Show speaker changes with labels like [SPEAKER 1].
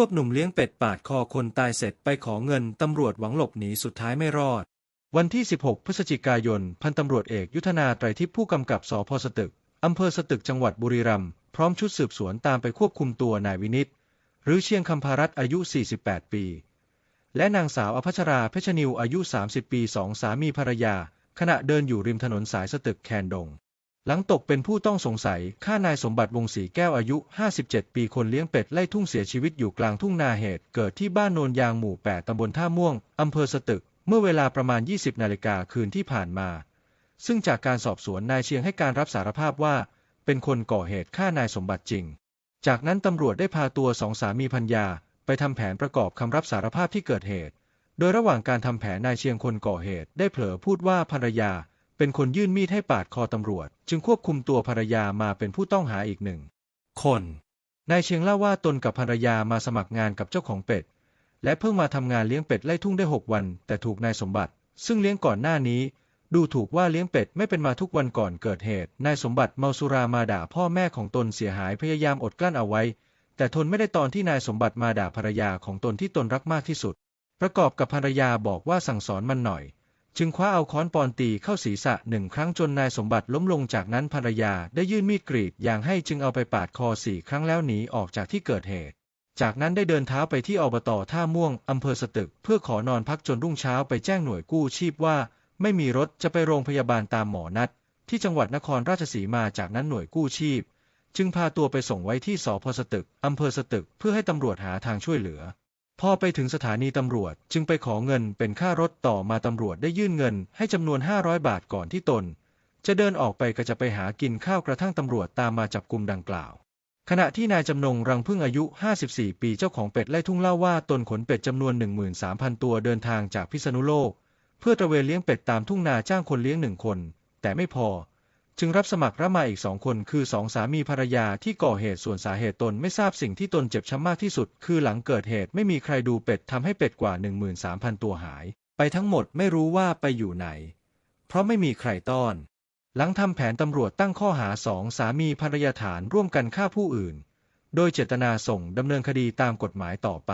[SPEAKER 1] วบหนุ่มเลี้ยงเป็ดปาดคอคนตายเสร็จไปขอเงินตำรวจหวังหลบหนีสุดท้ายไม่รอด วันที่ 16 พฤศจิกายน พันตำรวจเอกยุทธนาไตรทิพย์ผู้กำกับสพสตึกอำเภอสตึกจังหวัดบุรีรัมย์พร้อมชุดสืบสวนตามไปควบคุมตัวนายวินิตหรือเชียงคำพารัตอายุ 48 ปี และนางสาวอภัชราเพชรนิวอายุ 30 ปีสองสามีภรรยา ขณะเดินอยู่ริมถนนสายสตึกแคนดง หลังตกเป็นผู้ต้องสงสัยฆ่านายสมบัติวงศรีแก้วอายุ 57 ปีคนเลี้ยงเป็ดไล่ทุ่งเสียชีวิตอยู่กลางทุ่งนาเหตุ เกิดที่บ้านโนนยางหมู่ 8 ตำบลท่าม่วง อำเภอสตึก เมื่อเวลาประมาณ 20 นาฬิกาคืนที่ผ่านมา ซึ่งจากการสอบสวนนายเชียงให้การรับสารภาพว่า เป็นคนก่อเหตุฆ่านายสมบัติจริง จากนั้นตำรวจได้พาตัวสองสามีพัญญา ไปทำแผนประกอบคำรับสารภาพที่เกิดเหตุ โดยระหว่างการทำแผนนายเชียงคนก่อเหตุได้เผลอพูดว่าภรรยา เป็นคนยื่นมีดให้ปาดคอตำรวจ จึงควบคุมตัวภรรยามาเป็นผู้ต้องหาอีกหนึ่งคนนายเชียงเล่าว่าตนกับภรรยามาสมัครงานกับเจ้าของเป็ด และเพิ่งมาทำงานเลี้ยงเป็ดไล่ทุ่งได้6วัน แต่ถูกนายสมบัติ ซึ่งเลี้ยงก่อนหน้านี้ ดูถูกว่าเลี้ยงเป็ดไม่เป็นมาทุกวันก่อนเกิดเหตุนายสมบัติเมาสุรามาด่าพ่อแม่ของตนเสียหายพยายามอดกลั้นเอาไว้ แต่ทนไม่ได้ตอนที่นายสมบัติมาด่าภรรยาของตนที่ตนรักมากที่สุด ประกอบกับภรรยาบอกว่าสั่งสอนมันหน่อย จึงคว้าเอาค้อนปอนตีเข้าศีรษะหนึ่งครั้งจนนายสมบัติล้มลงจากนั้นภรรยาได้ยื่นมีดกรีดอย่างให้จึงเอาไปปาดคอสี่ครั้งแล้วหนีออกจากที่เกิดเหตุ จากนั้นได้เดินเท้าไปที่อบตท่าม่วงอำเภอสตึก เพื่อขอนอนพักจนรุ่งเช้าไปแจ้งหน่วยกู้ชีพว่า ไม่มีรถจะไปโรงพยาบาลตามหมอนัด ที่จังหวัดนครราชสีมาจากนั้นหน่วยกู้ชีพ จึงพาตัวไปส่งไว้ที่สพสตึกอำเภอสตึกเพื่อให้ตำรวจหาทางช่วยเหลือ พอไปถึงสถานีตำรวจจึงไปขอเงินเป็นค่ารถต่อมาตำรวจได้ยื่นเงินให้จำนวน 500 บาทก่อนที่ตน จะเดินออกไปก็จะไปหากินข้าวกระทั่งตำรวจตามมาจับกลุ่มดังกล่าว ขณะที่นายจำนงรังพึ่งอายุ 54 ปีเจ้าของเป็ดไล่ทุ่งเล่าว่าตนขนเป็ดจำนวน 13,000 ตัวเดินทางจากพิษณุโลก เพื่อตระเวนเลี้ยงเป็ดตามทุ่งนาจ้างคนเลี้ยงหนึ่งคน แต่ไม่พอ จึงรับสมัครรับมาอีกสองคนคือสองสามีภรรยาที่ก่อเหตุส่วนสาเหตุตนไม่ทราบสิ่งที่ตนเจ็บช้ำมากที่สุด คือหลังเกิดเหตุไม่มีใครดูเป็ดทำให้เป็ดกว่า 13,000 ตัวหาย ไปทั้งหมดไม่รู้ว่าไปอยู่ไหน เพราะไม่มีใครต้อน หลังทำแผนตำรวจตั้งข้อหาสองสามีภรรยาฐานร่วมกันฆ่าผู้อื่น โดยเจตนาส่งดำเนินคดีตามกฎหมายต่อไป